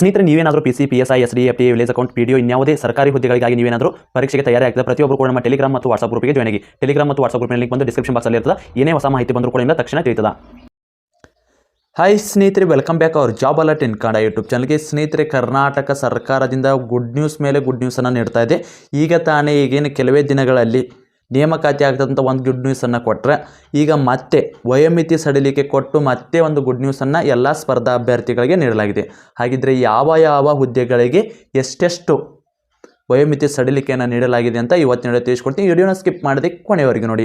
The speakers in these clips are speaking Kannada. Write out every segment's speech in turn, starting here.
ಸ್ನೇಹಿತರೆ, ನೀವೇನಾದರೂ P C P S I S D F T village account P D ಇನ್ಯಾವುದೇ ಸರ್ಕಾರಿ ಹುದ್ದೆಗಳಿಗಾಗಿ ನೀವೇನಾದರೂ ಪರೀಕ್ಷೆಗೆ ತಯಾರಿ ಆಗ್ತದೆ ಪ್ರತಿಯೊಬ್ಬರು ಕೂಡ ನಮ್ಮ ಟೆಲಿಗ್ರಾಮ್ ಮತ್ತು ವಾಟ್ಸಪ್ ಗ್ರೂಪಿಗೆ ಜಾಯ್ನ್ ಆಗಿ. ಟೆಲಿಗ್ರಾಮ್ ಮತ್ತು ವಾಟ್ಸಪ್ ಗ್ರೂಪ್ ಲಿಂಕ್ ಬಂದು ಡಿಸ್ಕ್ರಿಪ್ಷನ್ ಬಾಕ್ಸಲ್ಲಿ ಇರ್ತದೆ ಏನೇ ಹೊಸ ಮಾಹಿತಿ ಬಂದರೂ ಕೂಡ ತಕ್ಷಣ ತಿಳಿತದ. ಹಾಯ್ ಸ್ನೇಹಿತರೆ ವೆಲ್ಕಮ್ ಬ್ಯಾಕ್ ಅವ್ರ job alert in Kannada YouTube ಚಾನಲ್ಗೆ ಸ್ನೇಹಿತರೆ, ಕರ್ನಾಟಕ ಸರ್ಕಾರದಿಂದ ಗುಡ್ ನ್ಯೂಸ್ ಮೇಲೆ ಗುಡ್ ನ್ಯೂಸನ್ನು ನೀಡ್ತಾ ಇದೆ. ಈಗ ತಾನೇ ಈಗೇನು ಕೆಲವೇ ದಿನಗಳಲ್ಲಿ ನೇಮಕಾತಿ ಆಗ್ತದಂಥ ಒಂದು ಗುಡ್ ನ್ಯೂಸನ್ನು ಕೊಟ್ಟರೆ ಈಗ ಮತ್ತೆ ವಯೋಮಿತಿ ಸಡಿಲಿಕೆ ಕೊಟ್ಟು ಮತ್ತೆ ಒಂದು ಗುಡ್ ನ್ಯೂಸನ್ನು ಎಲ್ಲ ಸ್ಪರ್ಧಾ ಅಭ್ಯರ್ಥಿಗಳಿಗೆ ನೀಡಲಾಗಿದೆ. ಹಾಗಿದ್ರೆ ಯಾವ ಯಾವ ಹುದ್ದೆಗಳಿಗೆ ಎಷ್ಟೆಷ್ಟು ವಯೋಮಿತಿ ಸಡಿಲಿಕೆಯನ್ನು ನೀಡಲಾಗಿದೆ ಅಂತ ಇವತ್ತಿನ ತಿಳಿಸ್ಕೊಡ್ತೀನಿ. ವಿಡಿಯೋನ ಸ್ಕಿಪ್ ಮಾಡದೆ ಕೊನೆಯವರೆಗೆ ನೋಡಿ.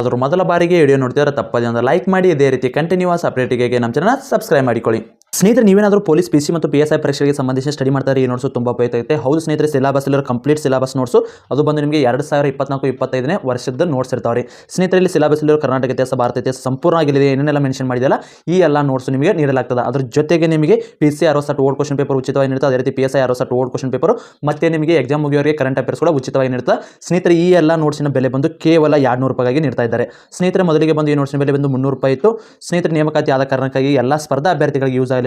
ಅದರ ಮೊದಲ ಬಾರಿಗೆ ವಿಡಿಯೋ ನೋಡ್ತಿದ್ರೆ ತಪ್ಪದೆ ಒಂದು ಲೈಕ್ ಮಾಡಿ, ಇದೇ ರೀತಿ ಕಂಟಿನ್ಯೂಸ್ ಅಪ್ಡೇಟಿಗೆ ನಮ್ಮ ಚಾನಲ್ ಸಬ್ಸ್ಕ್ರೈಬ್ ಮಾಡಿಕೊಳ್ಳಿ. ಸ್ನೇಹಿತರೆ, ನೀವೇನಾದರೂ ಪೊಲೀಸ್, ಪಿ ಸಿ ಮತ್ತು ಪಿ ಎಸ್ ಐ ಪರೀಕ್ಷೆಗೆ ಸಂಬಂಧಿಸಿ ಸ್ಟಡಿ ಮಾಡ್ತಾರೆ ಈ ನೋಟ್ಸು ತುಂಬ ಉಪಯುಕ್ತ ಹೌದು ಸ್ನೇಹಿತರೆ ಸಿಲಬಸ್ ಇರೋ ಕಂಪ್ಲೀಟ್ ಸಿಲಬಸ್ ನೋಟ್ಸು. ಅದು ಬಂದು ನಿಮಗೆ ಎರಡು ಸಾವಿರ ಇಪ್ಪತ್ನಾಲ್ಕು, ಇಪ್ಪತ್ತೈದನೇ ವರ್ಷದ ನೋಟ್ಸ್ ಇರ್ತಾವೆ ಸ್ನೇಹಿತರೆ, ಇಲ್ಲಿ ಸಿಲೆಬಸ್ ಇರೋ ಕರ್ನಾಟಕ ಇತಿಹಾಸ, ಭಾರತ ಇತಿಹಾಸ ಆಗಿದೆ ಏನೇನೆಲ್ಲ ಮೆನ್ಷನ್ ಮಾಡಿದೆಲ್ಲ ಈ ಎಲ್ಲ ನೋಟ್ಸ್ ನಿಮಗೆ ನೀಡಲಾಗ್ತದೆ. ಅದ್ರ ಜೊತೆಗೆ ನಿಮಗೆ P C R set old question paper ಉಚಿತವಾಗಿ ನೀಡುತ್ತೆ, ಅದೇ ರೀತಿ P S I R set old question paper ಮತ್ತೆ ನಿಮಗೆ ಎಕ್ಸಾಮ್ ಮುಗಿಯೋರಿಗೆ ಕರೆಂಟ್ ಅಫೇರ್ಸ್ ಕೂಡ ಉಚಿತವಾಗಿ ನೀಡುತ್ತೆ, ಸ್ನೇಹಿತರೆ, ಈ ಎಲ್ಲ ನೋಟ್ಸಿನ ಬೆಲೆ ಬಂದು ಕೇವಲ ಎರಡು ನೂರು ರೂಪಾಯಿಗೆ ನೀಡ್ತಾ ಇದ್ದಾರೆ. ಸ್ನೇಹಿತರೆ, ಮೊದಲಿಗೆ ಬಂದು ಈ ನೋಟ್ಸಿನ ಬೆಲೆ ಬಂದು ಮುನ್ನೂರು ರೂಪಾಯಿ ಇತ್ತು. ಸ್ನೇಹಿತರೆ, ನೇಮಕಾತಿ ಆದ ಕಾರಣಕ್ಕಾಗಿ ಎಲ್ಲ ಸ್ಪರ್ಧಾ ಅಭ್ಯರ್ಥಿಗಳಿಗೆ ಯೂಸ್ ಆಗಲಿ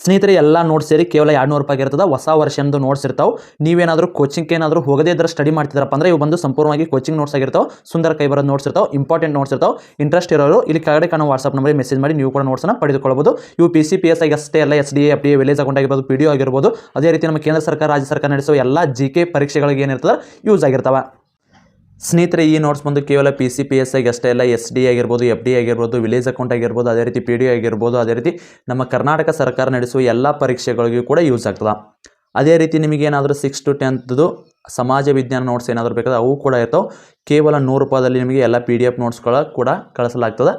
ಸ್ನೇಹಿತರೆ, ಎಲ್ಲ ನೋಟ್ಸ್ ಸೇರಿ ಕೇವಲ ಎರಡು ನೂರು ರೂಪಾಯಿ ಇರ್ತದೆ ಹೊಸ ವರ್ಷಂದು ನೋಟ್ಸ್ ಇರ್ತಾವೆ. ನೀವೇನಾದರೂ ಕೋಚಿಂಗ್ ಏನಾದರೂ ಹೋಗದೇ ಇದ್ರೆ ಸ್ಟಡಿ ಮಾಡ್ತಿದ್ರಪ್ಪ ಅಂದ್ರೆ ಇವು ಬಂದು ಸಂಪೂರ್ಣವಾಗಿ ಕೋಚಿಂಗ್ ನೋಟ್ಸ್ ಆಗಿರ್ತಾವೆ. ಸುಂದರ ಕೈ ಬರೋದು ನೋಟ್ಸ್ ಇರ್ತಾವೆ. ಇಂಪಾರ್ಟೆಂಟ್ ನೋಟ್ಸ್ ಇರ್ತಾವೆ. ಇಂಟ್ರೆಸ್ಟ್ ಇರೋರು ಇಲ್ಲಿ ಕೆಳಗಡೆ ಕಾಣೋ ವಾಟ್ಸಪ್ ನಂಬರ್ಗೆ ಮೆಸೇಜ್ ಮಾಡಿ ನೀವು ಕೂಡ ನೋಟ್ಸ್ನ ಪಡೆದುಕೊಳ್ಳಬಹುದು ಇವು ಪಿ ಸಿ ಪಿ ಎಸ್ ಆಗಿ ಅಷ್ಟೇ ಎಲ್ಲ S D F D village account ಆಗಿರ್ಬೋದು ಪಿ ಡಿ ಆಗಿರ್ಬೋದು. ಅದೇ ರೀತಿ ನಮ್ಮ ಕೇಂದ್ರ ಸರ್ಕಾರ, ರಾಜ್ಯ ಸರ್ಕಾರ ನಡೆಸುವ ಎಲ್ಲ ಜಿ ಕೆ ಪರೀಕ್ಷೆಗಳಿಗೆ ಏನಿರ್ತದೆ ಯೂಸ್ ಆಗಿರ್ತಾವೆ. ಸ್ನೇಹಿತರೆ, ಈ ನೋಟ್ಸ್ ಬಂದು ಕೇವಲ ಪಿ ಸಿ ಪಿ ಎಸ್ ಐಗೆ ಅಷ್ಟೇ ಅಲ್ಲ ಎಸ್ ಡಿ ಆಗಿರ್ಬೋದು ಎಫ್ ಡಿ ಆಗಿರ್ಬೋದು ವಿಲೇಜ್ ಅಕೌಂಟ್ ಆಗಿರ್ಬೋದು, ಅದೇ ರೀತಿ ಪಿ ಡಿ ಆಗಿರ್ಬೋದು, ಅದೇ ರೀತಿ ನಮ್ಮ ಕರ್ನಾಟಕ ಸರ್ಕಾರ ನಡೆಸುವ ಎಲ್ಲ ಪರೀಕ್ಷೆಗಳಿಗೂ ಕೂಡ ಯೂಸ್ ಆಗ್ತದೆ. ಅದೇ ರೀತಿ ನಿಮಗೆ ಏನಾದರೂ ಸಿಕ್ಸ್ ಟು ಟೆಂತ್ದು ಸಮಾಜ ವಿಜ್ಞಾನ ನೋಟ್ಸ್ ಏನಾದರೂ ಬೇಕಾದ್ರೆ ಅವು ಕೂಡ ಇರ್ತಾವೆ. ಕೇವಲ ನೂರು ರೂಪಾಯಿದಲ್ಲಿ ನಿಮಗೆ ಎಲ್ಲ ಪಿ ಡಿ ಎಫ್ ನೋಟ್ಸ್ಗಳ ಕೂಡ ಕಳಿಸಲಾಗ್ತದೆ.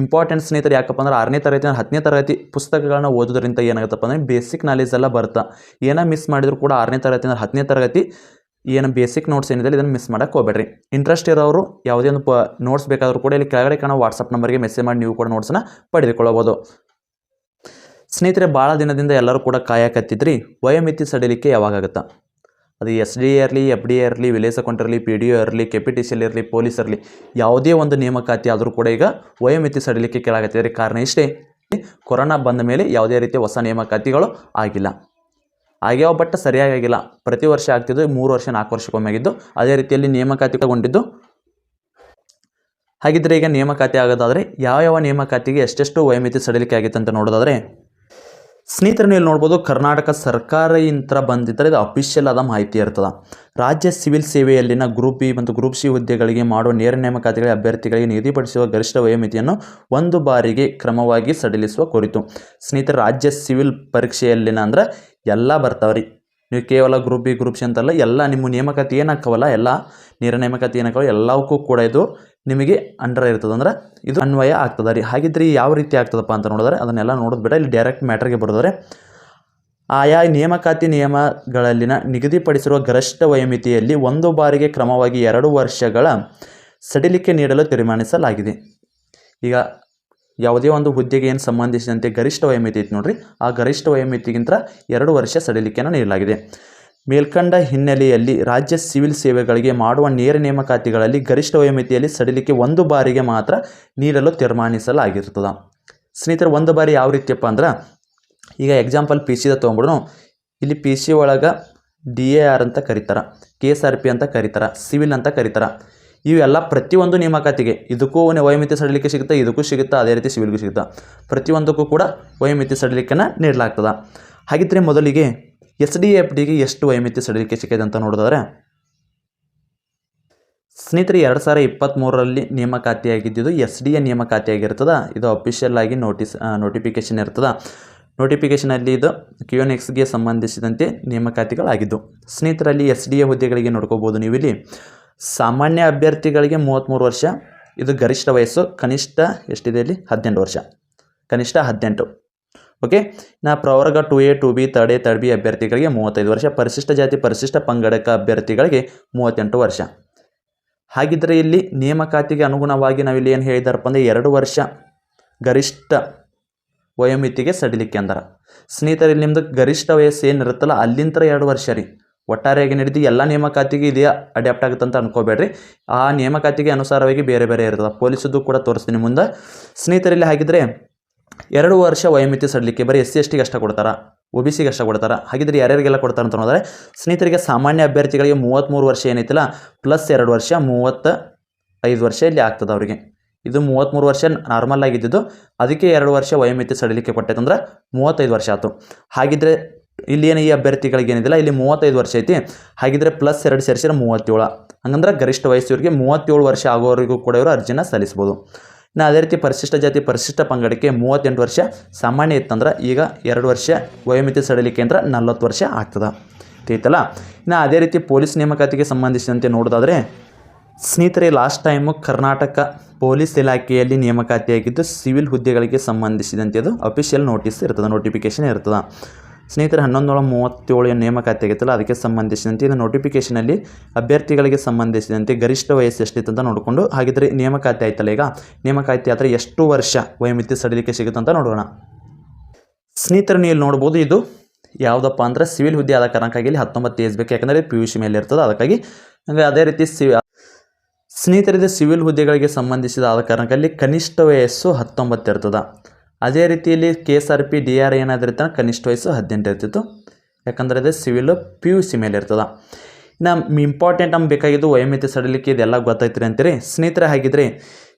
ಇಂಪಾರ್ಟೆಂಟ್ ಸ್ನೇಹಿತರು, ಯಾಕಪ್ಪ ಅಂದ್ರೆ ಆರನೇ ತರಗತಿ ಹತ್ತನೇ ತರಗತಿ ಪುಸ್ತಕಗಳನ್ನ ಓದೋದ್ರಿಂದ ಏನಾಗುತ್ತಪ್ಪ ಅಂದರೆ ಬೇಸಿಕ್ ನಾಲೆಜ್ ಎಲ್ಲ ಬರುತ್ತೆ ಏನೋ ಮಿಸ್ ಮಾಡಿದ್ರು ಕೂಡ ಆರನೇ ತರಗತಿ ಅಂದ್ರೆ ಹತ್ತನೇ ತರಗತಿ ಏನು ಬೇಸಿಕ್ ನೋಟ್ಸ್ ಏನಿದೆ ಇದನ್ನು ಮಿಸ್ ಮಾಡೋಕ್ಕೆ ಹೋಗ್ಬೇಡ್ರಿ. ಇಂಟ್ರೆಸ್ಟ್ ಇರೋರು ಯಾವುದೇ ಒಂದು ನೋಟ್ಸ್ ಬೇಕಾದರೂ ಕೂಡ ಇಲ್ಲಿ ಕೆಳಗಡೆ ಕಾಣೋ ವಾಟ್ಸಪ್ ನಂಬರ್ಗೆ ಮೆಸೇಜ್ ಮಾಡಿ ನೀವು ಕೂಡ ನೋಟ್ಸನ್ನ ಪಡೆದುಕೊಳ್ಳಬಹುದು. ಸ್ನೇಹಿತರೆ ಭಾಳ ದಿನದಿಂದ ಎಲ್ಲರೂ ಕೂಡ ಕಾಯಕತ್ತಿದ್ರಿ. ವಯೋಮಿತಿ ಸಡಿಲಿಕೆ ಯಾವಾಗಾಗುತ್ತಾ ಅದು ಎಸ್ ಡಿ ಇರಲಿ ಎಫ್ ಡಿ ಇರಲಿ, ವಿಲೇಜ್ ಅಕೌಂಟ್ ಇರಲಿ ಪಿ ಡಿ ಒ ಇರಲಿ ಕೆ ಪಿ ಟಿ ಸಿ ಇರಲಿ ಪೊಲೀಸ್ ಇರಲಿ, ಯಾವುದೇ ಒಂದು ನೇಮಕಾತಿ ಆದರೂ ಕೂಡ ಈಗ ವಯೋಮಿತಿ ಸಡಿಲಿಕೆ ರೀ ಕಾರಣ ಇಷ್ಟೇ. ಕೊರೋನಾ ಬಂದ ಮೇಲೆ ಯಾವುದೇ ರೀತಿಯ ಹೊಸ ನೇಮಕಾತಿಗಳು ಆಗಿಲ್ಲ. ಆಗ್ಯಾವ ಬಟ್ ಆಗಿಲ್ಲ. ಪ್ರತಿ ವರ್ಷ ಆಗ್ತಿದ್ದು ಮೂರು ವರ್ಷ, ನಾಲ್ಕು ವರ್ಷಕ್ಕೊಮ್ಮೆ ಆಗಿದ್ದು. ಅದೇ ರೀತಿಯಲ್ಲಿ ನೇಮಕಾತಿ ತಗೊಂಡಿದ್ದು ಹಾಗಿದ್ರೆ ಈಗ ನೇಮಕಾತಿ ಆಗೋದಾದರೆ ಯಾವ ಯಾವ ನೇಮಕಾತಿಗೆ ಎಷ್ಟೆಷ್ಟು ವಯೋಮಿತಿ ಸಡಿಲಿಕೆ ಆಗಿತ್ತು ಅಂತ ನೋಡೋದಾದರೆ, ಸ್ನೇಹಿತರನ್ನು ಇಲ್ಲಿ ನೋಡ್ಬೋದು, ಕರ್ನಾಟಕ ಸರ್ಕಾರ ಸರ್ಕಾರದಿಂದ ಬಂದಿದ್ದರೆ ಇದು ಅಫಿಷಿಯಲ್ ಆದ ಮಾಹಿತಿ ಇರ್ತದೆ. ರಾಜ್ಯ ಸಿವಿಲ್ ಸೇವೆಯಲ್ಲಿನ ಗ್ರೂಪ್ ಬಿ ಮತ್ತು ಗ್ರೂಪ್ ಸಿ ಹುದ್ದೆಗಳಿಗೆ ಮಾಡುವ ನೇರ ನೇಮಕಾತಿಗಳ ಅಭ್ಯರ್ಥಿಗಳಿಗೆ ನಿಗದಿಪಡಿಸುವ ಗರಿಷ್ಠ ವಯೋಮಿತಿಯನ್ನು ಒಂದು ಬಾರಿಗೆ ಕ್ರಮವಾಗಿ ಸಡಿಲಿಸುವ ಕುರಿತು. ಸ್ನೇಹಿತರೆ, ರಾಜ್ಯ ಸಿವಿಲ್ ಪರೀಕ್ಷೆಯಲ್ಲಿನ ಅಂದ್ರೆ ಎಲ್ಲ ಬರ್ತಾವ್ರಿ. ನೀವು ಕೇವಲ ಗ್ರೂಪ್ ಬಿ ಗ್ರೂಪ್ ಸಿ ಅಂತಲ್ಲ, ಎಲ್ಲ ನಿಮ್ಮ ನೇಮಕಾತಿ ಹಾಕವಲ್ಲ ಎಲ್ಲ ನೇರ ನೇಮಕಾತಿ ಏನಾಕ್ಕವ ಎಲ್ಲವಕ್ಕೂ ಕೂಡ ಇದು ನಿಮಗೆ ಅಂಡರ್ ಇರ್ತದೆ. ಅಂದ್ರೆ ಇದು ಅನ್ವಯ ಆಗ್ತದೆ ರೀ. ಹಾಗಿದ್ರೆ ಯಾವ ರೀತಿ ಆಗ್ತದಪ್ಪ ಅಂತ ನೋಡಿದ್ರೆ, ಅದನ್ನೆಲ್ಲ ನೋಡೋದು ಬೇಡ ಇಲ್ಲಿ ಡೈರೆಕ್ಟ್ ಮ್ಯಾಟ್ರಿಗೆ ಬರೋದ್ರೆ ಆಯಾ ನೇಮಕಾತಿ ನಿಯಮಗಳಲ್ಲಿನ ನಿಗದಿಪಡಿಸಿರುವ ಗರಿಷ್ಠ ವಯೋಮಿತಿಯಲ್ಲಿ ಒಂದು ಬಾರಿಗೆ ಕ್ರಮವಾಗಿ ಎರಡು ವರ್ಷಗಳ ಸಡಿಲಿಕೆ ನೀಡಲು ತೀರ್ಮಾನಿಸಲಾಗಿದೆ. ಈಗ ಯಾವುದೇ ಒಂದು ಹುದ್ದೆಗೆ ಏನು ಸಂಬಂಧಿಸಿದಂತೆ ಗರಿಷ್ಠ ವಯೋಮಿತಿ ಇತ್ತು ನೋಡ್ರಿ, ಆ ಗರಿಷ್ಠ ವಯೋಮಿತಿಗಿಂತ ಎರಡು ವರ್ಷ ಸಡಿಲಿಕೆಯನ್ನು ನೀಡಲಾಗಿದೆ. ಮೇಲ್ಕಂಡ ಹಿನ್ನೆಲೆಯಲ್ಲಿ ರಾಜ್ಯ ಸಿವಿಲ್ ಸೇವೆಗಳಿಗೆ ಮಾಡುವ ನೇರ ನೇಮಕಾತಿಗಳಲ್ಲಿ ಗರಿಷ್ಠ ವಯೋಮಿತಿಯಲ್ಲಿ ಸಡಿಲಿಕೆ ಒಂದು ಬಾರಿಗೆ ಮಾತ್ರ ನೀಡಲು ತೀರ್ಮಾನಿಸಲಾಗಿರ್ತದೆ. ಸ್ನೇಹಿತರೆ, ಒಂದು ಬಾರಿ ಯಾವ ರೀತಿಯಪ್ಪ ಅಂದ್ರೆ, ಈಗ ಎಕ್ಸಾಂಪಲ್ ಪಿ ಸಿದ ತೊಗೊಂಬಿಡು ಇಲ್ಲಿ ಪಿ ಸಿ ಒಳಗೆ ಡಿ ಎ ಆರ್ ಅಂತ ಕರೀತಾರೆ ಕೆ ಎಸ್ ಆರ್ ಪಿ ಅಂತ ಕರೀತಾರೆ, ಸಿವಿಲ್ ಅಂತ ಕರೀತಾರೆ. ಇವೆಲ್ಲ ಪ್ರತಿಯೊಂದು ನೇಮಕಾತಿಗೆ ಇದಕ್ಕೂ ಒಂದು ವಯಮಿತಿ ಸಡಿಲಿಕೆ ಸಿಗುತ್ತೆ, ಇದಕ್ಕೂ ಸಿಗುತ್ತೆ, ಅದೇ ರೀತಿ ಸಿವಿಲ್ಗೂ ಸಿಗುತ್ತೆ. ಪ್ರತಿಯೊಂದಕ್ಕೂ ಕೂಡ ವಯೋಮಿತಿ ಸಡಿಲಿಕೆನ ನೀಡಲಾಗ್ತದೆ. ಹಾಗಿದ್ರೆ ಮೊದಲಿಗೆ ಎಸ್ ಡಿ ಎಫ್ ಡಿಗೆ ಎಷ್ಟು ವಯಮಿತಿ ಸಡಿಲಿಕೆ ಸಿಕ್ಕಿದೆ ಅಂತ ನೋಡಿದ್ರೆ ಸ್ನೇಹಿತರೆ, ಎರಡು ಸಾವಿರ ಇಪ್ಪತ್ತ್ಮೂರರಲ್ಲಿ ನೇಮಕಾತಿಯಾಗಿದ್ದು ಎಸ್ ಡಿ ಎ ನೇಮಕಾತಿಯಾಗಿರ್ತದೆ. ಇದು ಅಫಿಷಿಯಲ್ ಆಗಿ ನೋಟಿಸ್ ನೋಟಿಫಿಕೇಷನ್ ಇರ್ತದೆ. ನೋಟಿಫಿಕೇಶನಲ್ಲಿ ಇದು ಕ್ಯೂ ಎನ್ ಎಕ್ಸ್ಗೆ ಸಂಬಂಧಿಸಿದಂತೆ ನೇಮಕಾತಿಗಳಾಗಿದ್ದು. ಸ್ನೇಹಿತರಲ್ಲಿ ಎಸ್ ಡಿ ಎ ಹುದ್ದೆಗಳಿಗೆ ನೋಡ್ಕೋಬೋದು ನೀವು ಇಲ್ಲಿ ಸಾಮಾನ್ಯ ಅಭ್ಯರ್ಥಿಗಳಿಗೆ ಮೂವತ್ತ್ಮೂರು ವರ್ಷ, ಇದು ಗರಿಷ್ಠ ವಯಸ್ಸು, ಕನಿಷ್ಠ ಎಷ್ಟಿದೆ ಇಲ್ಲಿ? ಹದಿನೆಂಟು ವರ್ಷ. ಕನಿಷ್ಠ ಹದಿನೆಂಟು. ಓಕೆ ನಾ ಪ್ರವರ್ಗ two A two B third A third B ಅಭ್ಯರ್ಥಿಗಳಿಗೆ ಮೂವತ್ತೈದು ವರ್ಷ, ಪರಿಶಿಷ್ಟ ಜಾತಿ, ಪರಿಶಿಷ್ಟ ಪಂಗಡಕ ಅಭ್ಯರ್ಥಿಗಳಿಗೆ ಮೂವತ್ತೆಂಟು ವರ್ಷ. ಹಾಗಿದ್ದರೆ ಇಲ್ಲಿ ನೇಮಕಾತಿಗೆ ಅನುಗುಣವಾಗಿ ನಾವಿಲ್ಲಿ ಏನು ಹೇಳಿದಾರಪ್ಪ ಅಂದರೆ ಎರಡು ವರ್ಷ ಗರಿಷ್ಠ ವಯೋಮಿತಿಗೆ ಸಡಿಲಿಕ್ಕೆ ಅಂದರ. ಸ್ನೇಹಿತರೆ, ಇಲ್ಲಿ ನಿಮ್ಮದು ಗರಿಷ್ಠ ವಯಸ್ಸು ಏನಿರುತ್ತಲ್ಲ ಅಲ್ಲಿಂದ ಎರಡು ವರ್ಷ ರೀ. ಒಟ್ಟಾರೆಯಾಗಿ ನಡೆದು ಎಲ್ಲ ನೇಮಕಾತಿಗೆ ಇದೇ ಅಡ್ಯಾಪ್ಟ್ ಆಗುತ್ತೆ ಅಂತ ಅನ್ಕೋಬೇಡ್ರಿ. ಆ ನೇಮಕಾತಿಗೆ ಅನುಸಾರವಾಗಿ ಬೇರೆ ಬೇರೆ ಇರ್ತದೆ. ಪೊಲೀಸದ್ದು ಕೂಡ ತೋರಿಸ್ತೀನಿ ಮುಂದೆ. ಸ್ನೇಹಿತರಲ್ಲಿ ಹಾಗಿದ್ರೆ, ಎರಡು ವರ್ಷ ವಯೋಮಿತಿ ಸಡಲಿಕ್ಕೆ ಬರೀ ಎಸ್ ಸಿ, ಎಸ್ ಟಿಗೆ ಅಷ್ಟ ಕೊಡ್ತಾರೆ? ಒ ಬಿ ಸಿಗೆ ಅಷ್ಟ ಕೊಡ್ತಾರೆ? ಹಾಗಿದ್ರೆ ಯಾರ್ಯಾರಿಗೆಲ್ಲ ಕೊಡ್ತಾರೆ ಅಂತ ನೋಡಿದ್ರೆ, ಸ್ನೇಹಿತರಿಗೆ ಸಾಮಾನ್ಯ ಅಭ್ಯರ್ಥಿಗಳಿಗೆ ಮೂವತ್ತ್ಮೂರು ವರ್ಷ ಏನೈತಿಲ್ಲ, ಪ್ಲಸ್ ಎರಡು ವರ್ಷ ಮೂವತ್ತ ಐದು ವರ್ಷ ಇಲ್ಲಿ ಆಗ್ತದೆ ಅವರಿಗೆ. ಇದು ಮೂವತ್ತ್ಮೂರು ವರ್ಷ ನಾರ್ಮಲ್ ಆಗಿದ್ದು ಅದಕ್ಕೆ ಎರಡು ವರ್ಷ ವಯೋಮಿತಿ ಸಡಿಲಿಕ್ಕೆ ಕೊಟ್ಟೈತಂದ್ರೆ ಮೂವತ್ತೈದು ವರ್ಷ ಆಯಿತು. ಹಾಗಿದ್ರೆ ಇಲ್ಲಿ ಏನು ಈ ಅಭ್ಯರ್ಥಿಗಳಿಗೆ ಏನಿದಿಲ್ಲ, ಇಲ್ಲಿ ಮೂವತ್ತೈದು ವರ್ಷ ಐತಿ. ಹಾಗಿದ್ರೆ ಪ್ಲಸ್ ಎರಡು ಸೇರಿಸಿದ್ರೆ ಮೂವತ್ತೇಳು. ಹಂಗಂದ್ರೆ ಗರಿಷ್ಠ ವಯಸ್ಸಿಯವರಿಗೆ ಮೂವತ್ತೇಳು ವರ್ಷ ಆಗೋವರೆಗೂ ಕೂಡ ಇವರು ಅರ್ಜಿನ ಸಲ್ಲಿಸ್ಬೋದು. ಇನ್ನು ಅದೇ ರೀತಿ ಪರಿಶಿಷ್ಟ ಜಾತಿ, ಪರಿಶಿಷ್ಟ ಪಂಗಡಕ್ಕೆ ಮೂವತ್ತೆಂಟು ವರ್ಷ ಸಾಮಾನ್ಯ ಇತ್ತಂದ್ರೆ ಈಗ ಎರಡು ವರ್ಷ ವಯೋಮಿತಿ ಸಡಿಲಿಕೆ ಅಂದ್ರೆ ನಲ್ವತ್ತು ವರ್ಷ ಆಗ್ತದೆ. ತಿಳಿತಲ್ಲ ಇನ್ನು ಅದೇ ರೀತಿ ಪೊಲೀಸ್ ನೇಮಕಾತಿಗೆ ಸಂಬಂಧಿಸಿದಂತೆ ನೋಡೋದಾದರೆ, ಸ್ನೇಹಿತರೆ ಲಾಸ್ಟ್ ಟೈಮು ಕರ್ನಾಟಕ ಪೊಲೀಸ್ ಇಲಾಖೆಯಲ್ಲಿ ನೇಮಕಾತಿಯಾಗಿದ್ದು ಸಿವಿಲ್ ಹುದ್ದೆಗಳಿಗೆ ಸಂಬಂಧಿಸಿದಂತೆ ಅದು ಅಫಿಷಿಯಲ್ ನೋಟಿಸ್ ಇರ್ತದೆ ನೋಟಿಫಿಕೇಶನ್ ಇರ್ತದೆ. ಸ್ನೇಹಿತರೆ ಹನ್ನೊಂದೊಳ ಮೂವತ್ತೇಳು ನೇಮಕಾತಿ ಆಗಿತ್ತಲ್ಲ ಅದಕ್ಕೆ ಸಂಬಂಧಿಸಿದಂತೆ ಇದು ನೋಟಿಫಿಕೇಷನಲ್ಲಿ ಅಭ್ಯರ್ಥಿಗಳಿಗೆ ಸಂಬಂಧಿಸಿದಂತೆ ಗರಿಷ್ಠ ವಯಸ್ಸು ಎಷ್ಟಿತ್ತು ಅಂತ ನೋಡಿಕೊಂಡು ಹಾಗಿದ್ರೆ ನೇಮಕಾತಿ ಆಯ್ತಲ್ಲ ಈಗ? ನೇಮಕಾತಿ ಆದರೆ ಎಷ್ಟು ವರ್ಷ ವಯೋಮಿತಿ ಸಡಿಲಿಕೆ ಸಿಗುತ್ತೆ ಅಂತ ನೋಡೋಣ. ಸ್ನೇಹಿತರನ್ನು ಇಲ್ಲಿ ನೋಡ್ಬೋದು ಇದು ಯಾವುದಪ್ಪ ಅಂದರೆ ಸಿವಿಲ್ ಹುದ್ದೆ ಆದ ಕಾರಣಕ್ಕಾಗಿ ಇಲ್ಲಿ ಹತ್ತೊಂಬತ್ತು ಏಜ್ ಬೇಕು ಯಾಕಂದರೆ ಪಿ ಯು ಸಿ ಮೇಲೆ ಇರ್ತದೆ, ಅದಕ್ಕಾಗಿ ಹಂಗೆ ಅದೇ ರೀತಿ ಸಿ ಸ್ನೇಹಿತರಿದೆ ಸಿವಿಲ್ ಹುದ್ದೆಗಳಿಗೆ ಸಂಬಂಧಿಸಿದ ಆದ ಕಾರಣಕ್ಕಾಗಿ ಕನಿಷ್ಠ ವಯಸ್ಸು ಹತ್ತೊಂಬತ್ತು ಇರ್ತದೆ. ಅದೇ ರೀತಿಯಲ್ಲಿ K S R P D R ಏನಾದರೂ ಇರ್ತಾನೆ ಕನಿಷ್ಠ ವಯಸ್ಸು ಹದಿನೆಂಟು ಇರ್ತಿತ್ತು. ಯಾಕಂದರೆ ಅದು ಸಿವಿಲ್ ಪಿ ಯು ಸಿ ಮೇಲೆ ಇರ್ತದೆ. ಇನ್ನು ಇಂಪಾರ್ಟೆಂಟ್ ನಮ್ಗೆ ಬೇಕಾಗಿದ್ದು ವಯೋಮಿತಿ ಸಡಿಲಿಕ್ಕೆ ಇದೆಲ್ಲ ಗೊತ್ತಾಯ್ತೀರಿ ಅಂತೀರಿ. ಸ್ನೇಹಿತರೆ, ಹಾಗಿದ್ರೆ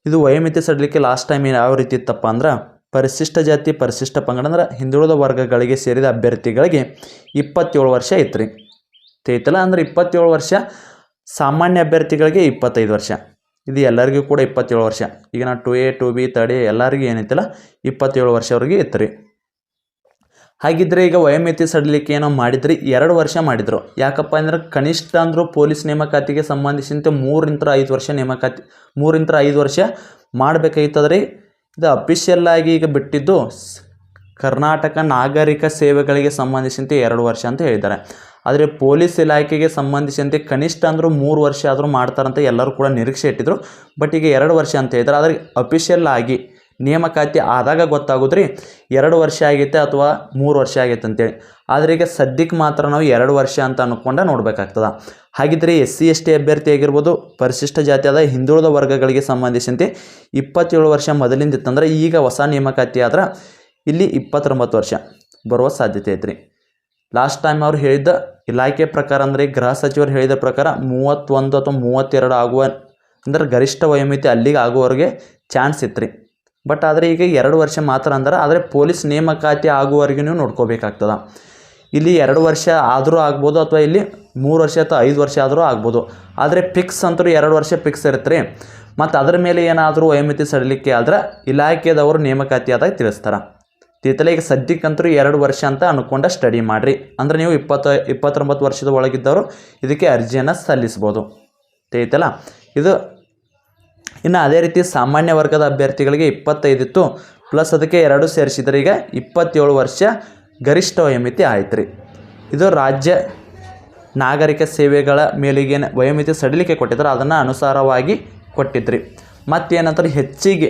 ಇದು ವಯೋಮಿತಿ ಸಡಿಲಿಕ್ಕೆ ಲಾಸ್ಟ್ ಟೈಮ್ ಯಾವ ರೀತಿ ಇತ್ತಪ್ಪ ಅಂದ್ರೆ ಪರಿಶಿಷ್ಟ ಜಾತಿ, ಪರಿಶಿಷ್ಟ ಪಂಗಡ ಅಂದ್ರೆ ಹಿಂದುಳಿದ ವರ್ಗಗಳಿಗೆ ಸೇರಿದ ಅಭ್ಯರ್ಥಿಗಳಿಗೆ ಇಪ್ಪತ್ತೇಳು ವರ್ಷ ಇತ್ತು ರೀ ತಿಳಿತಲ್ಲ ಅಂದ್ರೆ ಇಪ್ಪತ್ತೇಳು ವರ್ಷ ಸಾಮಾನ್ಯ ಅಭ್ಯರ್ಥಿಗಳಿಗೆ ಇಪ್ಪತ್ತೈದು ವರ್ಷ. ಇದು ಎಲ್ಲರಿಗೂ ಕೂಡ ಇಪ್ಪತ್ತೇಳು ವರ್ಷ. ಈಗ ನಾವು two A two B third A ಎಲ್ಲರಿಗೂ ಏನೈತಲ್ಲ ಇಪ್ಪತ್ತೇಳು ವರ್ಷವರೆಗೆ ಇತ್ತು ರೀ. ಹಾಗಿದ್ರೆ ಈಗ ವಯೋಮಿತಿ ಸಡಲಿಕ್ಕೆ ಏನೋ ಮಾಡಿದ್ರಿ, ಎರಡು ವರ್ಷ ಮಾಡಿದರು. ಯಾಕಪ್ಪ ಅಂದ್ರೆ ಕನಿಷ್ಠ ಅಂದರೂ ಪೊಲೀಸ್ ನೇಮಕಾತಿಗೆ ಸಂಬಂಧಿಸಿದಂತೆ ಮೂರಿಂದ ಐದು ವರ್ಷ ನೇಮಕಾತಿ, ಮೂರಿಂದ ಐದು ವರ್ಷ ಮಾಡಬೇಕಾಗಿತ್ತದ್ರಿ ಇದು ಅಫಿಷಿಯಲ್ ಆಗಿ ಈಗ ಬಿಟ್ಟಿದ್ದು ಕರ್ನಾಟಕ ನಾಗರಿಕ ಸೇವೆಗಳಿಗೆ ಸಂಬಂಧಿಸಿದಂತೆ ಎರಡು ವರ್ಷ ಅಂತ ಹೇಳಿದ್ದಾರೆ. ಆದರೆ ಪೊಲೀಸ್ ಇಲಾಖೆಗೆ ಸಂಬಂಧಿಸಿದಂತೆ ಕನಿಷ್ಠ ಅಂದರೂ ಮೂರು ವರ್ಷ ಆದರೂ ಮಾಡ್ತಾರಂತ ಎಲ್ಲರೂ ಕೂಡ ನಿರೀಕ್ಷೆ ಇಟ್ಟಿದ್ರು. ಬಟ್ ಈಗ ಎರಡು ವರ್ಷ ಅಂತ ಹೇಳಿದ್ರೆ ಆದರೆ ಅಫಿಷಿಯಲ್ ಆಗಿ ನೇಮಕಾತಿ ಆದಾಗ ಗೊತ್ತಾಗೋದ್ರಿ, ಎರಡು ವರ್ಷ ಆಗೈತೆ ಅಥವಾ ಮೂರು ವರ್ಷ ಆಗೈತೆ ಅಂತೇಳಿ. ಆದರೆ ಈಗ ಸದ್ಯಕ್ಕೆ ಮಾತ್ರ ನಾವು ಎರಡು ವರ್ಷ ಅಂತ ಅನ್ಕೊಂಡ ನೋಡಬೇಕಾಗ್ತದೆ. ಹಾಗಿದ್ರೆ ಎಸ್ ಸಿ, ಎಸ್ ಟಿ ಅಭ್ಯರ್ಥಿ ಆಗಿರ್ಬೋದು, ಪರಿಶಿಷ್ಟ ಜಾತಿಯಾದ ಹಿಂದುಳಿದ ವರ್ಗಗಳಿಗೆ ಸಂಬಂಧಿಸಿದಂತೆ ಇಪ್ಪತ್ತೇಳು ವರ್ಷ ಮೊದಲಿಂದ ಇತ್ತಂದ್ರೆ ಈಗ ಹೊಸ ನೇಮಕಾತಿ ಆದ್ರೆ ಇಲ್ಲಿ ಇಪ್ಪತ್ತೊಂಬತ್ತು ವರ್ಷ ಬರುವ ಸಾಧ್ಯತೆ ಐತ್ರಿ. ಲಾಸ್ಟ್ ಟೈಮ್ ಅವ್ರು ಹೇಳಿದ್ದ ಇಲಾಖೆ ಪ್ರಕಾರ ಅಂದರೆ ಗೃಹ ಸಚಿವರು ಹೇಳಿದ ಪ್ರಕಾರ ಮೂವತ್ತೊಂದು ಅಥವಾ ಮೂವತ್ತೆರಡು ಆಗುವ ಅಂದ್ರೆ ಗರಿಷ್ಠ ವಯೋಮಿತಿ ಅಲ್ಲಿಗೆ ಆಗುವವರೆಗೆ ಚಾನ್ಸ್ ಇತ್ತು ರೀ ಬಟ್ ಆದರೆ ಈಗ ಎರಡು ವರ್ಷ ಮಾತ್ರ ಅಂದ್ರೆ, ಆದರೆ ಪೊಲೀಸ್ ನೇಮಕಾತಿ ಆಗುವವರೆಗೂ ನೀವು ನೋಡ್ಕೋಬೇಕಾಗ್ತದೆ. ಇಲ್ಲಿ ಎರಡು ವರ್ಷ ಆದರೂ ಆಗ್ಬೋದು ಅಥವಾ ಇಲ್ಲಿ ಮೂರು ವರ್ಷ ಅಥವಾ ಐದು ವರ್ಷ ಆದರೂ ಆಗ್ಬೋದು. ಆದರೆ ಫಿಕ್ಸ್ ಅಂತೂ ಎರಡು ವರ್ಷ ಫಿಕ್ಸ್ ಇರುತ್ತೆ ರೀ ಮತ್ತು ಅದರ ಮೇಲೆ ಏನಾದರೂ ವಯೋಮಿತಿ ಸಡಿಲಿಕ್ಕೆ ಆದ್ರೆ ಇಲಾಖೆದವರು ನೇಮಕಾತಿ ಆದಾಗ ತಿಳಿಸ್ತಾರೆ. ತಿಳಿತಲ್ಲ ಈಗ ಸದ್ಯಕ್ಕಂತೂ ಎರಡು ವರ್ಷ ಅಂತ ಅನ್ಕೊಂಡ ಸ್ಟಡಿ ಮಾಡಿರಿ. ಅಂದರೆ ನೀವು ಇಪ್ಪತ್ತು, ಇಪ್ಪತ್ತೊಂಬತ್ತು ವರ್ಷದ ಒಳಗಿದ್ದವರು ಇದಕ್ಕೆ ಅರ್ಜಿಯನ್ನು ಸಲ್ಲಿಸ್ಬೋದು. ತೈತಲ್ಲ ಇದು ಇನ್ನು ಅದೇ ರೀತಿ ಸಾಮಾನ್ಯ ವರ್ಗದ ಅಭ್ಯರ್ಥಿಗಳಿಗೆ ಇಪ್ಪತ್ತೈದಿತ್ತು ಪ್ಲಸ್ ಅದಕ್ಕೆ ಎರಡು ಸೇರಿಸಿದರೆ ಈಗ ಇಪ್ಪತ್ತೇಳು ವರ್ಷ ಗರಿಷ್ಠ ವಯೋಮಿತಿ ಆಯ್ತು ರೀ ಇದು ರಾಜ್ಯ ನಾಗರಿಕ ಸೇವೆಗಳ ಮೇಲಿಗೆ ವಯೋಮಿತಿ ಸಡಿಲಿಕೆ ಕೊಟ್ಟಿದ್ದಾರೆ ಅದನ್ನು ಅನುಸಾರವಾಗಿ ಕೊಟ್ಟಿದ್ರಿ. ಮತ್ತೇನಂತಾರೆ ಹೆಚ್ಚಿಗೆ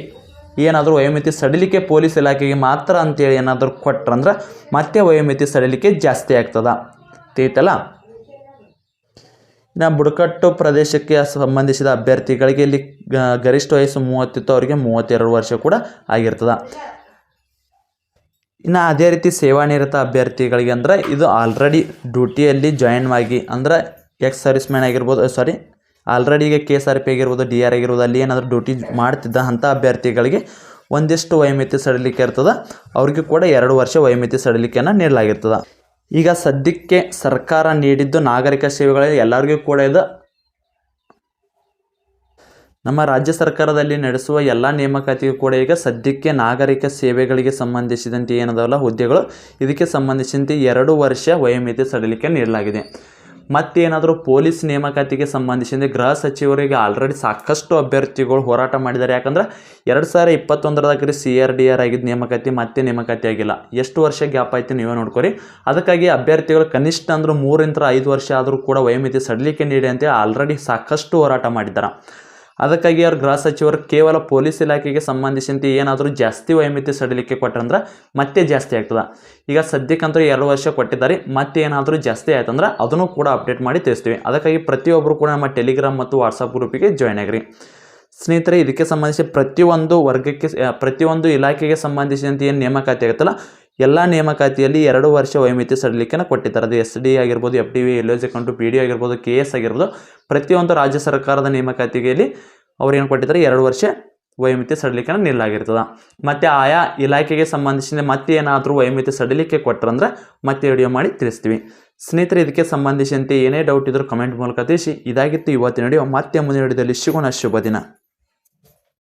ಏನಾದರೂ ವಯೋಮಿತಿ ಸಡಿಲಿಕೆ ಪೊಲೀಸ್ ಇಲಾಖೆಗೆ ಮಾತ್ರ ಅಂತೇಳಿ ಏನಾದರೂ ಕೊಟ್ರಂದ್ರೆ ಮತ್ತೆ ವಯೋಮಿತಿ ಸಡಿಲಿಕೆ ಜಾಸ್ತಿ ಆಗ್ತದ. ತಿಳಿತಲ್ಲ? ಇನ್ನು ಬುಡಕಟ್ಟು ಪ್ರದೇಶಕ್ಕೆ ಸಂಬಂಧಿಸಿದ ಅಭ್ಯರ್ಥಿಗಳಿಗೆ ಇಲ್ಲಿ ಗರಿಷ್ಠ ವಯಸ್ಸು ಮೂವತ್ತಿತ್ತು, ಅವರಿಗೆ ಮೂವತ್ತೆರಡು ವರ್ಷ ಕೂಡ ಆಗಿರ್ತದೆ. ಇನ್ನು ಅದೇ ರೀತಿ ಸೇವಾನಿರತ ಅಭ್ಯರ್ಥಿಗಳಿಗೆ ಅಂದ್ರೆ ಇದು ಆಲ್ರೆಡಿ ಡ್ಯೂಟಿಯಲ್ಲಿ ಜಾಯಿನ್ ಆಗಿ ಅಂದ್ರೆ ಎಕ್ಸ್ ಸರ್ವಿಸ್ ಮ್ಯಾನ್ ಆಗಿರ್ಬೋದು ಸಾರಿ ಆಲ್ರೆಡಿ ಈಗ ಕೆ ಎಸ್ ಆರ್ ಪಿ ಆಗಿರ್ಬೋದು ಡಿ ಆರ್ ಆಗಿರ್ಬೋದು, ಅಲ್ಲಿ ಏನಾದರೂ ಡ್ಯೂಟಿ ಮಾಡ್ತಿದ್ದ ಅಂಥ ಅಭ್ಯರ್ಥಿಗಳಿಗೆ ಒಂದಿಷ್ಟು ವಯೋಮಿತಿ ಸಡಿಲಿಕೆ ಇರ್ತದೆ. ಅವ್ರಿಗೂ ಕೂಡ ಎರಡು ವರ್ಷ ವಯೋಮಿತಿ ಸಡಿಲಿಕೆಯನ್ನು ನೀಡಲಾಗಿರ್ತದೆ. ಈಗ ಸದ್ಯಕ್ಕೆ ಸರ್ಕಾರ ನೀಡಿದ್ದು ನಾಗರಿಕ ಸೇವೆಗಳಲ್ಲಿ ಎಲ್ಲರಿಗೂ ಕೂಡ ಇದು. ನಮ್ಮ ರಾಜ್ಯ ಸರ್ಕಾರದಲ್ಲಿ ನಡೆಸುವ ಎಲ್ಲ ನೇಮಕಾತಿಗೂ ಕೂಡ ಈಗ ಸದ್ಯಕ್ಕೆ ನಾಗರಿಕ ಸೇವೆಗಳಿಗೆ ಸಂಬಂಧಿಸಿದಂತೆ ಏನದವಲ್ಲ ಹುದ್ದೆಗಳು, ಇದಕ್ಕೆ ಸಂಬಂಧಿಸಿದಂತೆ ಎರಡು ವರ್ಷ ವಯೋಮಿತಿ ಸಡಿಲಿಕೆ ನೀಡಲಾಗಿದೆ. ಮತ್ತೇನಾದರೂ ಪೊಲೀಸ್ ನೇಮಕಾತಿಗೆ ಸಂಬಂಧಿಸಿದಂತೆ ಗೃಹ ಸಚಿವರಿಗೆ ಆಲ್ರೆಡಿ ಸಾಕಷ್ಟು ಅಭ್ಯರ್ಥಿಗಳು ಹೋರಾಟ ಮಾಡಿದ್ದಾರೆ. ಯಾಕಂದ್ರೆ ಎರಡು ಸಾವಿರ ಇಪ್ಪತ್ತೊಂದರದಾಗ ಸಿ ಆರ್ ಡಿ ಆರ್ ಆಗಿದ್ದ ನೇಮಕಾತಿ ಮತ್ತೆ ನೇಮಕಾತಿ ಆಗಿಲ್ಲ. ಎಷ್ಟು ವರ್ಷ ಗ್ಯಾಪ್ ಆಯ್ತು ನೀವೇ ನೋಡ್ಕೊರಿ. ಅದಕ್ಕಾಗಿ ಅಭ್ಯರ್ಥಿಗಳು ಕನಿಷ್ಠ ಅಂದ್ರೆ ಮೂರಿಂದ ಐದು ವರ್ಷ ಆದರೂ ಕೂಡ ವಯೋಮಿತಿ ಸಡಿಲಿಕೆ ನೀಡಿ ಅಂತೇಳಿ ಆಲ್ರೆಡಿ ಸಾಕಷ್ಟು ಹೋರಾಟ ಮಾಡಿದ್ದಾರೆ. ಅದಕ್ಕಾಗಿ ಅವ್ರ ಗೃಹ ಸಚಿವರು ಕೇವಲ ಪೊಲೀಸ್ ಇಲಾಖೆಗೆ ಸಂಬಂಧಿಸಿದಂತೆ ಏನಾದರೂ ಜಾಸ್ತಿ ವೈಮಿತಿ ಸಡಿಲಿಕೆ ಕೊಟ್ಟರಂದ್ರೆ ಮತ್ತೆ ಜಾಸ್ತಿ ಆಗ್ತದೆ. ಈಗ ಸದ್ಯಕ್ಕಂತೂ ಎರಡು ವರ್ಷ ಕೊಟ್ಟಿದ್ದಾರೆ, ಮತ್ತೆ ಏನಾದರೂ ಜಾಸ್ತಿ ಆಯ್ತಂದ್ರೆ ಅದನ್ನು ಕೂಡ ಅಪ್ಡೇಟ್ ಮಾಡಿ ತಿಳಿಸ್ತೀವಿ. ಅದಕ್ಕಾಗಿ ಪ್ರತಿಯೊಬ್ಬರು ಕೂಡ ನಮ್ಮ ಟೆಲಿಗ್ರಾಮ್ ಮತ್ತು ವಾಟ್ಸಪ್ ಗ್ರೂಪಿಗೆ ಜಾಯ್ನ್ ಆಗಿರಿ. ಸ್ನೇಹಿತರೆ, ಇದಕ್ಕೆ ಸಂಬಂಧಿಸಿ ಪ್ರತಿಯೊಂದು ವರ್ಗಕ್ಕೆ, ಪ್ರತಿಯೊಂದು ಇಲಾಖೆಗೆ ಸಂಬಂಧಿಸಿದಂತೆ ಏನು ನೇಮಕಾತಿ ಆಗುತ್ತಲ್ಲ ಎಲ್ಲ ನೇಮಕಾತಿಯಲ್ಲಿ ಎರಡು ವರ್ಷ ವಯೋಮಿತಿ ಸಡಿಲಿಕೆನ ಕೊಟ್ಟಿದ್ದಾರೆ. ಅದು ಎಸ್ ಡಿ ಆಗಿರ್ಬೋದು F D V L S account P D ಆಗಿರ್ಬೋದು ಕೆ ಎಸ್ ಆಗಿರ್ಬೋದು, ಪ್ರತಿಯೊಂದು ರಾಜ್ಯ ಸರ್ಕಾರದ ನೇಮಕಾತಿಗೆಯಲ್ಲಿ ಅವ್ರು ಏನು ಕೊಟ್ಟಿದ್ದಾರೆ? ಎರಡು ವರ್ಷ ವಯೋಮಿತಿ ಸಡಿಲಿಕೆನ ನೀಡಲಾಗಿರ್ತದೆ. ಮತ್ತು ಆಯಾ ಇಲಾಖೆಗೆ ಸಂಬಂಧಿಸಿದ ಮತ್ತೆ ಏನಾದರೂ ವಯೋಮಿತಿ ಸಡಿಲಿಕೆ ಕೊಟ್ಟರಂದ್ರೆ ಮತ್ತೆ ವಿಡಿಯೋ ಮಾಡಿ ತಿಳಿಸ್ತೀವಿ. ಸ್ನೇಹಿತರೆ, ಇದಕ್ಕೆ ಸಂಬಂಧಿಸಿದಂತೆ ಏನೇ ಡೌಟ್ ಇದ್ದರೂ ಕಮೆಂಟ್ ಮೂಲಕ ತಿಳಿಸಿ. ಇದಾಗಿತ್ತು ಇವತ್ತಿನ ವಿಡಿಯೋ ಮತ್ತೆ ಮುಂದಿನ ವಿಡಿಯೋದಲ್ಲಿ ಸಿಗೋಣ. ಶುಭ ದಿನ.